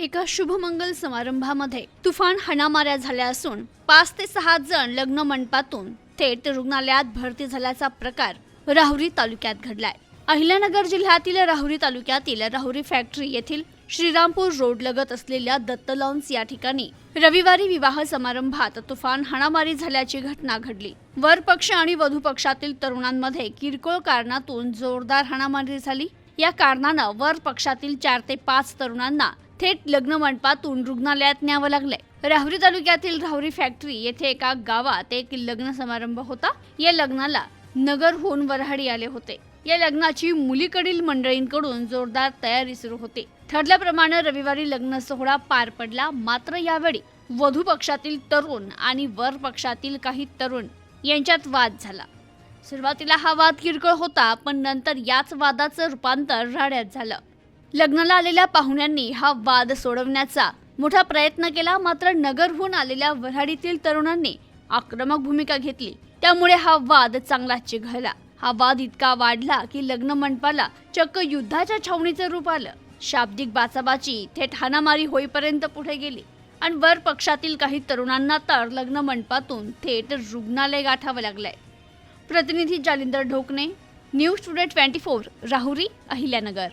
एका शुभमंगल समारंभामध्ये तुफान हाणामाऱ्या झाल्या असून पाच ते सहा जण लग्न मंडपातून थेट रुग्णालयात भरती झाल्याचा प्रकार राहुरी तालुक्यात घडलाय. अहिल्यानगर जिल्ह्यातील राहुरी तालुक्यातील राहुरी फॅक्टरी येथील श्रीरामपूर रोड लगत असलेल्या दत्त लॉन्स या ठिकाणी रविवारी विवाह समारंभात तुफान हाणामारी झाल्याची घटना घडली. वर पक्ष आणि वधू पक्षातील तरुणांमध्ये किरकोळ कारणातून जोरदार हाणामारी झाली. या कारणानं वर पक्षातील चार ते पाच तरुणांना थेट लग्न मंडपातून रुग्णालयात न्यावं लागलंय. राहुरी तालुक्यातील राहुरी फॅक्टरी येथे एका गावात एक लग्न समारंभ होता. या लग्नाला नगरहून वऱ्हाडी आले होते. या लग्नाची मुलीकडील मंडळींकडून जोरदार तयारी सुरू होती. ठरल्याप्रमाणे रविवारी लग्न सोहळा पार पडला. मात्र यावेळी वधू पक्षातील तरुण आणि वर पक्षातील काही तरुण यांच्यात वाद झाला. सुरुवातीला हा वाद किरकोळ होता पण नंतर याच वादाचं रूपांतर राड्यात झालं. लग्नाला आलेल्या पाहुण्यांनी हा वाद सोडवण्याचा मोठा प्रयत्न केला मात्र नगरहून आलेल्या वऱ्हाडीतील तरुणांनी आक्रमक भूमिका घेतली. त्यामुळे हा वाद चांगलाच चिघळला. हा वाद इतका वाढला की लग्न मंडपाला चक्क युद्धाच्या छावणीचं रूप आलं. शाब्दिक बाचाबाची थेट हाणामारी होईपर्यंत पुढे गेली. आणि वर पक्षातील काही तरुणांना तर लग्न मंडपातून थेट रुग्णालय गाठावं लागलंय. प्रतिनिधी Jalindar Dhokane news today twenty four Rahuri Ahilyanagar.